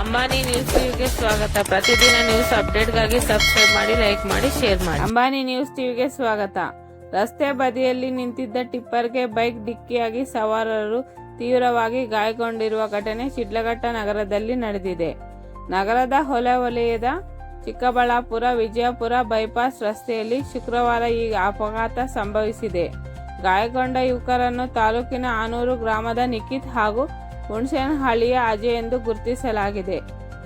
Ambani news ಟಿವಿಗೆ ಸ್ವಾಗತ. ಪ್ರತಿದಿನ ನ್ಯೂಸ್ ಅಪ್ಡೇಟ್ಗಾಗಿ ಸಬ್ಸ್ಕ್ರೈಬ್ ಮಾಡಿ, ಲೈಕ್ ಮಾಡಿ, ಶೇರ್ ಮಾಡಿ. ಅಂಬಾನಿ ನ್ಯೂಸ್ ಟಿವಿಗೆ ಸ್ವಾಗತ. ರಸ್ತೆ ಬದಿಯಲ್ಲಿ ನಿಂತಿದ್ದ ಟಿಪ್ಪರ್ಗೆ ಬೈಕ್ ಡಿಕ್ಕಿಯಾಗಿ ಸವಾರರು ತೀವ್ರವಾಗಿ ಗಾಯಗೊಂಡಿರುವ ಘಟನೆ ಶಿಡ್ಲಘಟ್ಟ ನಗರದಲ್ಲಿ ನಡೆದಿದೆ. ನಗರದ ಹೊಲ ವಲಯದ ಚಿಕ್ಕಬಳ್ಳಾಪುರ, ವಿಜಯಪುರ ಬೈಪಾಸ್ ರಸ್ತೆಯಲ್ಲಿ ಶುಕ್ರವಾರ ಈ ಅಪಘಾತ ಸಂಭವಿಸಿದೆ. ಗಾಯಗೊಂಡ ಯುವಕರನ್ನು ತಾಲೂಕಿನ ಆನೂರು ಗ್ರಾಮದ ನಿಖಿತ್ ಹಾಗೂ ಹುಣಸೇನಹಳ್ಳಿಯ ಅಜೆ ಎಂದು ಗುರುತಿಸಲಾಗಿದೆ.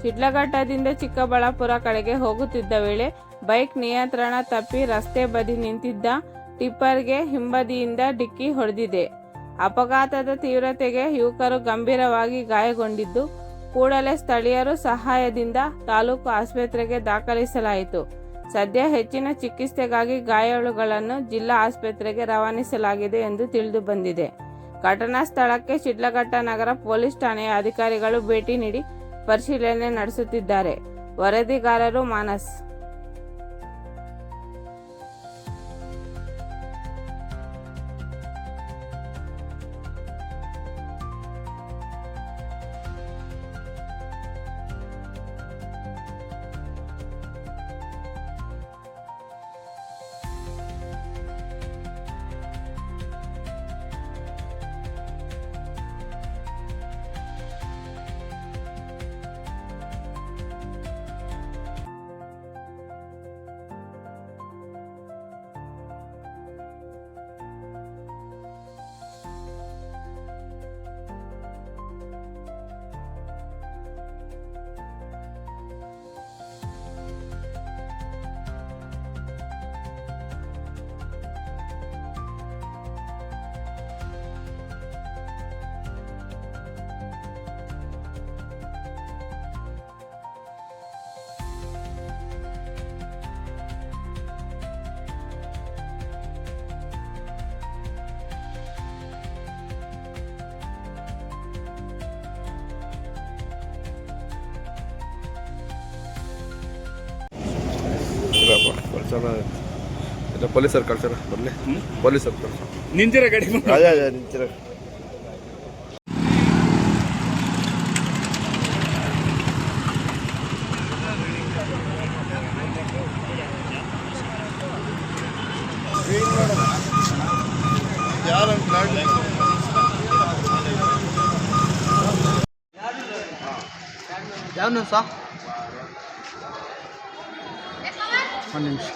ಶಿಡ್ಲಘಟ್ಟದಿಂದ ಚಿಕ್ಕಬಳ್ಳಾಪುರ ಕಡೆಗೆ ಹೋಗುತ್ತಿದ್ದ ವೇಳೆ ಬೈಕ್ ನಿಯಂತ್ರಣ ತಪ್ಪಿ ರಸ್ತೆ ಬದಿ ನಿಂತಿದ್ದ ಟಿಪ್ಪರ್ಗೆ ಹಿಂಬದಿಯಿಂದ ಡಿಕ್ಕಿ ಹೊಡೆದಿದೆ. ಅಪಘಾತದ ತೀವ್ರತೆಗೆ ಯುವಕರು ಗಂಭೀರವಾಗಿ ಗಾಯಗೊಂಡಿದ್ದು, ಕೂಡಲೇ ಸ್ಥಳೀಯರು ಸಹಾಯದಿಂದ ತಾಲೂಕು ಆಸ್ಪತ್ರೆಗೆ ದಾಖಲಿಸಲಾಯಿತು. ಸದ್ಯ ಹೆಚ್ಚಿನ ಚಿಕಿತ್ಸೆಗಾಗಿ ಗಾಯಾಳುಗಳನ್ನು ಜಿಲ್ಲಾ ಆಸ್ಪತ್ರೆಗೆ ರವಾನಿಸಲಾಗಿದೆ ಎಂದು ತಿಳಿದು ಬಂದಿದೆ. ಘಟನಾ ಸ್ಥಳಕ್ಕೆ ಶಿಡ್ಲಘಟ್ಟ ನಗರ ಪೊಲೀಸ್ ಠಾಣೆಯ ಅಧಿಕಾರಿಗಳು ಭೇಟಿ ನೀಡಿ ಪರಿಶೀಲನೆ ನಡೆಸುತ್ತಿದ್ದಾರೆ. ವರದಿಗಾರರು ಮಾನಸ್ ಇಲ್ಲಪ್ಪ ಕಳ್ಸೋಣ ಬರ್ಲಿ ಪೊಲೀಸರು ಕಳ್ಸೋಣ ಬರಲಿ ಪೊಲೀಸರು ಕಳ್ಸೋಣ ನಿಂತಿರ ಗಾಡಿ. ಅದೇ ಅದೇ ನಿಂತಿರ. ಯಾವನು ಸಾ ಒಂದು ನಿಮಿಷ.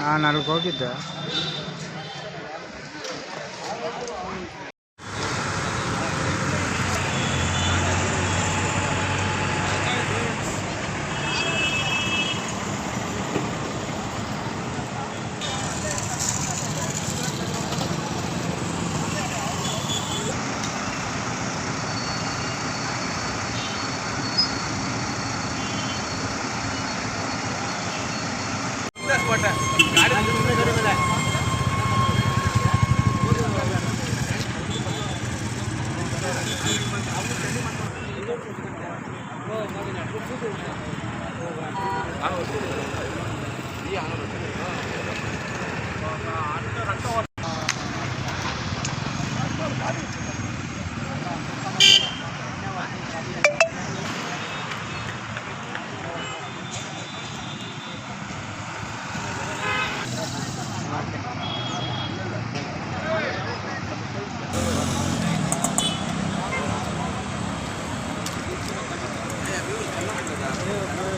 ನಾನು ಅಲ್ಲಿಗೆ ಹೋಗಿದ್ದೆ. ಬಿಸ್ನೆಸ್ ಕೊಟ್ಟೆ ಗಾಡಿ ಕಡಿಮೆ ಈ ಆನಂದ Meu Deus.